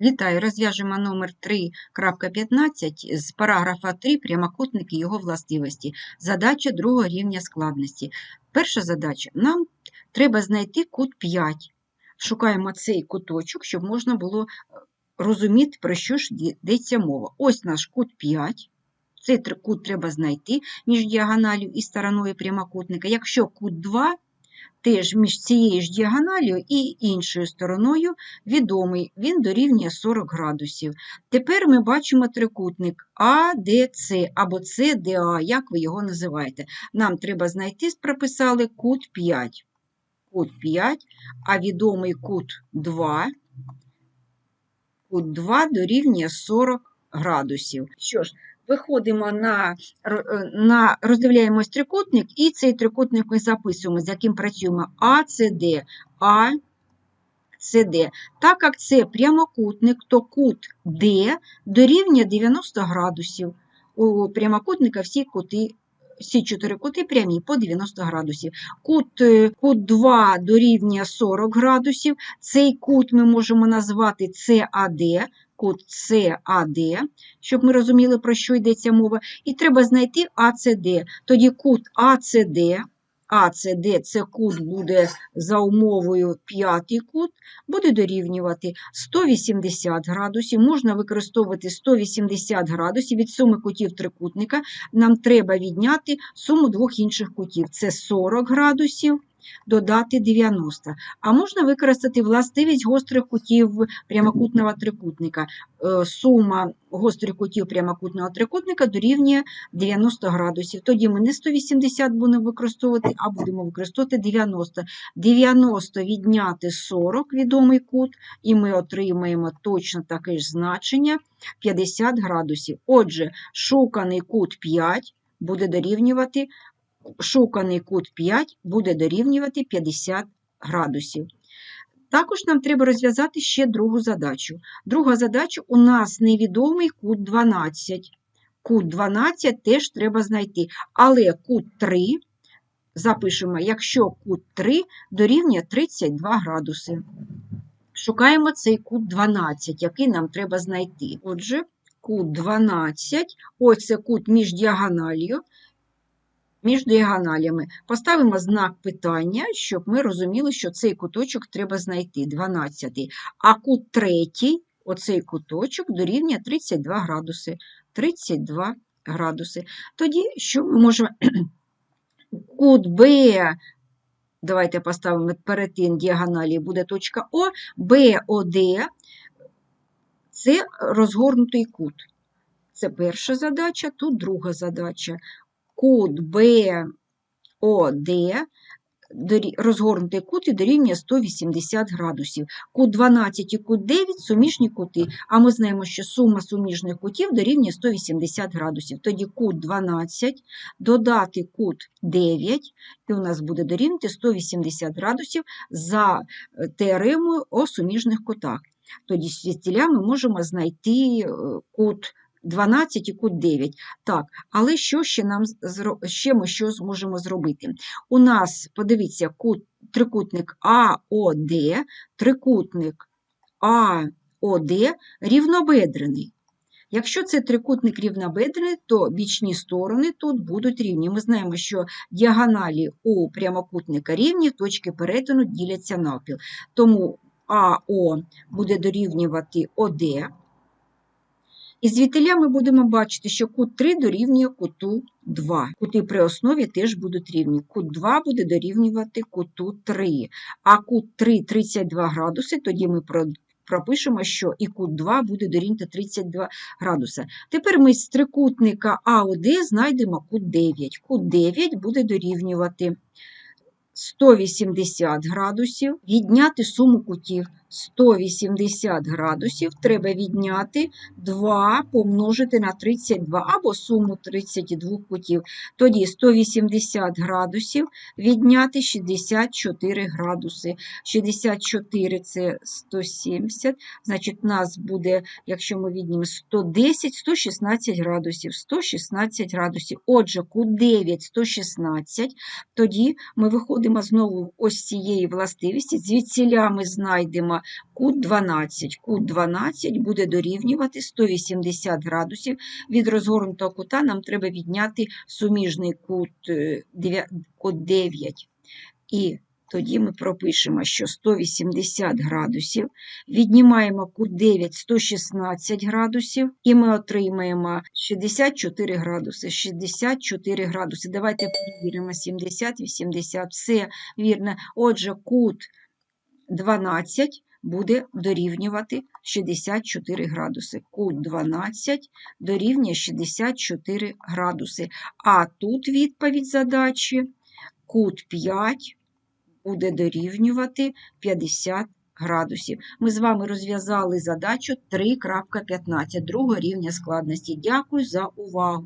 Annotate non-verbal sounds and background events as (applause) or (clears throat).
Вітаю, розв'яжемо номер 3.15 з параграфа 3 прямокутник його властивості. Задача другого рівня складності. Перша задача. Нам треба знайти кут 5. Шукаємо цей куточок, щоб можна було е, розуміти, про що ж йдеться мова. Ось наш кут 5. Цей кут треба знайти між діагоналю і стороною прямокутника. Якщо кут 2, теж між цією ж діагональю і іншою стороною відомий, він дорівнює 40 градусів. Тепер ми бачимо трикутник АДЦ або СДА, як ви його називаєте. Нам треба знайти, прописали кут 5. Кут 5, а відомий кут 2. Кут 2 дорівнює 40 градусів. Що ж, виходимо на, на роздивляємось трикутник, і цей трикутник ми записуємо, з яким працюємо АЦД. АЦД. Так як це прямокутник, то кут D дорівнює 90 градусів. У прямокутника всі кути, всі чотири кути прямі по 90 градусів. Кут, е, кут 2 дорівнює 40 градусів. Цей кут ми можемо назвати CAD, кут CAD, щоб ми розуміли, про що йдеться мова. І треба знайти ACD. Тоді кут ACD, ACD це кут буде за умовою п'ятий кут, буде дорівнювати 180 градусів. Можна використовувати 180 градусів від суми кутів трикутника. Нам треба відняти суму двох інших кутів. Це 40 градусів. Додати 90. А можна використати властивість гострих кутів прямокутного трикутника. Е, Сума гострих кутів прямокутного трикутника дорівнює 90 градусів. Тоді ми не 180 будемо використовувати, а будемо використовувати 90. 90 відняти 40 відомий кут, і ми отримаємо точно таке ж значення 50 градусів. Отже, шуканий кут 5 буде дорівнювати шуканий кут 5 буде дорівнювати 50 градусів. Також нам треба розв'язати ще другу задачу. Друга задача у нас невідомий кут 12. Кут 12 теж треба знайти, але кут 3 запишемо, якщо кут 3 дорівнює 32 градуси. Шукаємо цей кут 12, який нам треба знайти. Отже, кут 12, ось це кут між діагональю між діагоналями. Поставимо знак питання, щоб ми розуміли, що цей куточок треба знайти, 12. А кут третій, оцей куточок, дорівнює 32 градуси. 32 градуси. Тоді, що ми можемо (clears throat) кут Б, давайте поставимо перетин діагоналі, буде точка О, БОД – це розгорнутий кут. Це перша задача, тут друга задача кут БОД, розгорнутий кут і дорівнює 180 градусів. Кут 12 і кут 9 суміжні кути, а ми знаємо, що сума суміжних кутів дорівнює 180 градусів. Тоді кут 12 додати кут 9, і у нас буде дорівнювати 180 градусів за е, теоремою о суміжних кутах. Тоді звідтіля ми можемо знайти е, кут 12 і кут 9. Так, але що ще нам ще ми що зможемо зробити? У нас, подивіться, кут, трикутник АОД, трикутник АОД рівнобедрений. Якщо це трикутник рівнобедрений, то бічні сторони тут будуть рівні. Ми знаємо, що діагоналі у прямокутника рівні, точки перетину діляться навпіл. Тому АО буде дорівнювати ОД. І звідтиля ми будемо бачити, що кут 3 дорівнює куту 2. Кути при основі теж будуть рівні. Кут 2 буде дорівнювати куту 3. А кут 3 – 32 градуси, тоді ми пропишемо, що і кут 2 буде дорівнювати 32 градуса. Тепер ми з трикутника АОД знайдемо кут 9. Кут 9 буде дорівнювати 180 градусів, відняти суму кутів. 180 градусів треба відняти 2 помножити на 32 або суму 32 кутів. Тоді 180 градусів відняти 64 градуси. 64 – це 170, значить, у нас буде, якщо ми віднімемо 110, 116 градусів. 116 градусів. Отже, кут 9 – 116, тоді ми виходимо знову ось цієї властивості, звідсіля ми знайдемо відома кут 12. Кут 12 буде дорівнювати 180 градусів. Від розгорнутого кута нам треба відняти суміжний кут, е, кут 9. І тоді ми пропишемо, що 180 градусів, віднімаємо кут 9 116 градусів, і ми отримаємо 64 градуси. 64 градуси. Давайте перевіримо 70, 80. Все вірно. Отже, кут 12 буде дорівнювати 64 градуси. Кут 12 дорівнює 64 градуси. А тут відповідь задачі кут 5 буде дорівнювати 50 градусів. Ми з вами розв'язали задачу 3.15 другого рівня складності. Дякую за увагу.